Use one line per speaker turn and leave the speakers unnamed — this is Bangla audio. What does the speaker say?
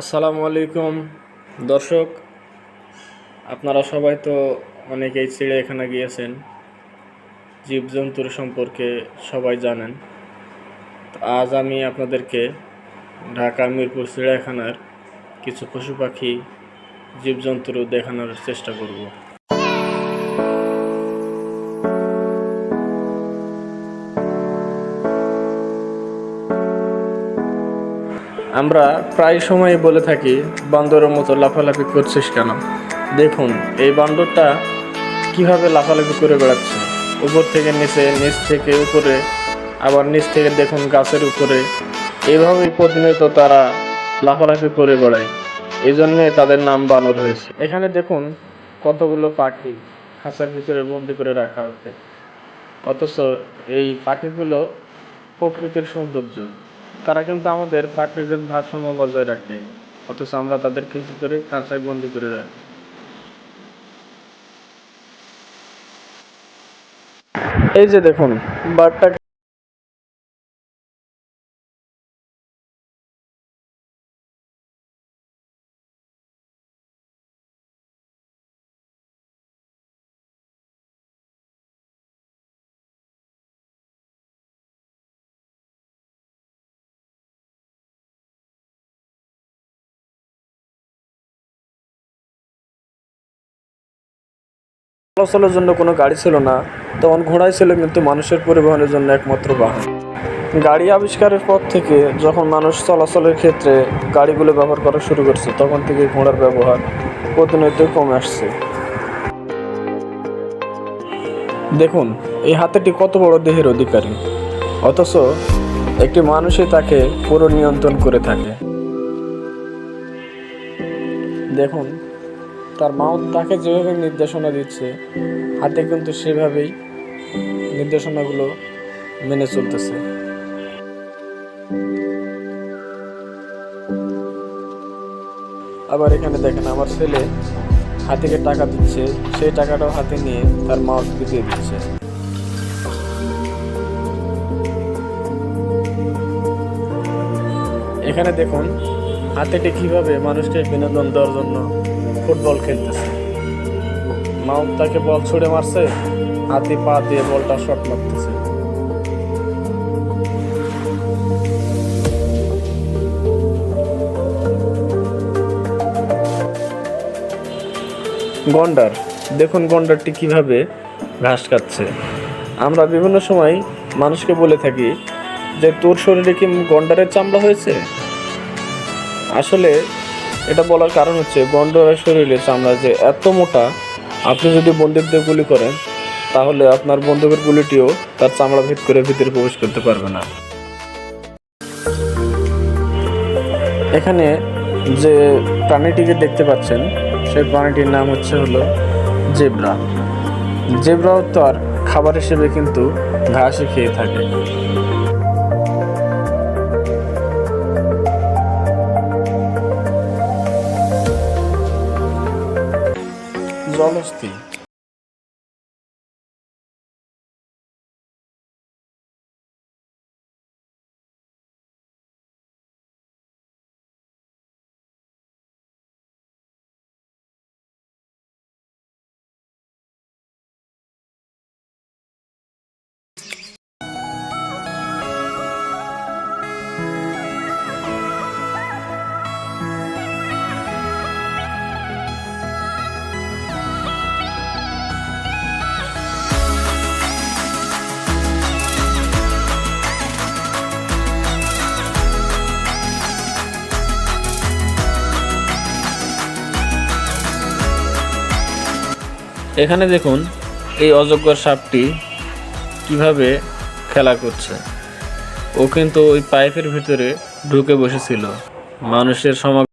আসসালামু আলাইকুম। দর্শক, আপনারা সবাই তো অনেকেই চিড়িয়াখানা গিয়েছেন। জীবজন্তুর সম্পর্কে সবাই জানেন। আজ আমি আপনাদেরকে ঢাকা মিরপুর চিড়িয়াখানার কিছু পশু পাখি, জীবজন্তুর দেখানোর চেষ্টা করব। আমরা প্রায় সময় বলে থাকি, বান্দরের মতো লাফালাফি করছিস কেন? দেখুন, এই বান্দরটা কীভাবে লাফালাফি করে বেড়াচ্ছে? উপর থেকে নিচে, নিচ থেকে উপরে, আবার নিচ থেকে দেখুন গাছের উপরে। এইভাবেই প্রতিনিয়ত তারা লাফালাফি করে বেড়ায়। এই জন্যে তাদের নাম বানর হয়েছে। এখানে দেখুন কতগুলো পাখি খাঁচার ভিতরে বন্দি করে রাখা হচ্ছে অথচ এই পাখিগুলো প্রকৃতির সৌন্দর্য। তারা কিন্তু আমাদের প্রাকৃতিক ভারসাম্য বজায় রাখে। অথচ আমরা তাদের কিছু করে কাঁচায় বন্দি করে রাখি? এই যে দেখুন বারটা চলাচলের জন্য কোনো গাড়ি ছিল না, তখন ঘোড়াই ছিল কিন্তু মানুষের পরিবহনের জন্য একমাত্র বাহন। গাড়ি আবিষ্কারের পর থেকে যখন মানুষ চলাচলের ক্ষেত্রে গাড়িগুলো ব্যবহার করা শুরু করছে, তখন থেকে ঘোড়ার ব্যবহার প্রতিনিয়ত কমে আসছে। দেখুন, এই হাতেটি কত বড় দেহের অধিকারী। অথচ একটি মানুষই তাকে পুরো নিয়ন্ত্রণ করে থাকে। দেখুন তার মাও তাকে যেভাবে নির্দেশনা দিচ্ছে, হাতে কিন্তু সেভাবেই নির্দেশনাগুলো মেনে চলতেছে। আবার এখানে দেখেন, আমার ছেলে হাতিকে টাকা দিচ্ছে, সেই টাকাটাও হাতে নিয়ে তার মা দিয়ে দিচ্ছে। এখানে দেখুন হাতিটি কীভাবে মানুষকে বিনোদন দেওয়ার জন্য ফুটবল খেলতেছে। মাউন্ট তাকে বল ছুড়ে মারছে, হাতি পা দিয়ে বলটা শট মারতেছে। গন্ডার, দেখুন গন্ডারটি কীভাবে ঘাস খাচ্ছে। আমরা বিভিন্ন সময় মানুষকে বলে থাকি যে, তোর শরীরে কি গন্ডারের চামড়া হয়েছে? আসলে এটা বলার কারণ হচ্ছে গন্ডারের শরীরে চামড়া যে এত মোটা, আপনি যদি বন্দুক দিয়ে গুলি করেন, তাহলে আপনার বন্দুকের গুলিটিও তার চামড়া ভেদ করে ভিতরে প্রবেশ করতে পারবে না। এখানে যে প্রাণীটিকে দেখতে পাচ্ছেন, সেই প্রাণীটির নাম হচ্ছে হলো জেব্রা। জেব্রাও তো আর খাবার হিসেবে কিন্তু ঘাসই খেয়ে থাকে। olhos te এখানে দেখুন এই অযোগ্য সাপটি কীভাবে খেলা করছে। ও কিন্তু ওই পাইপের ভিতরে ঢুকে বসেছিল। মানুষের সমাগম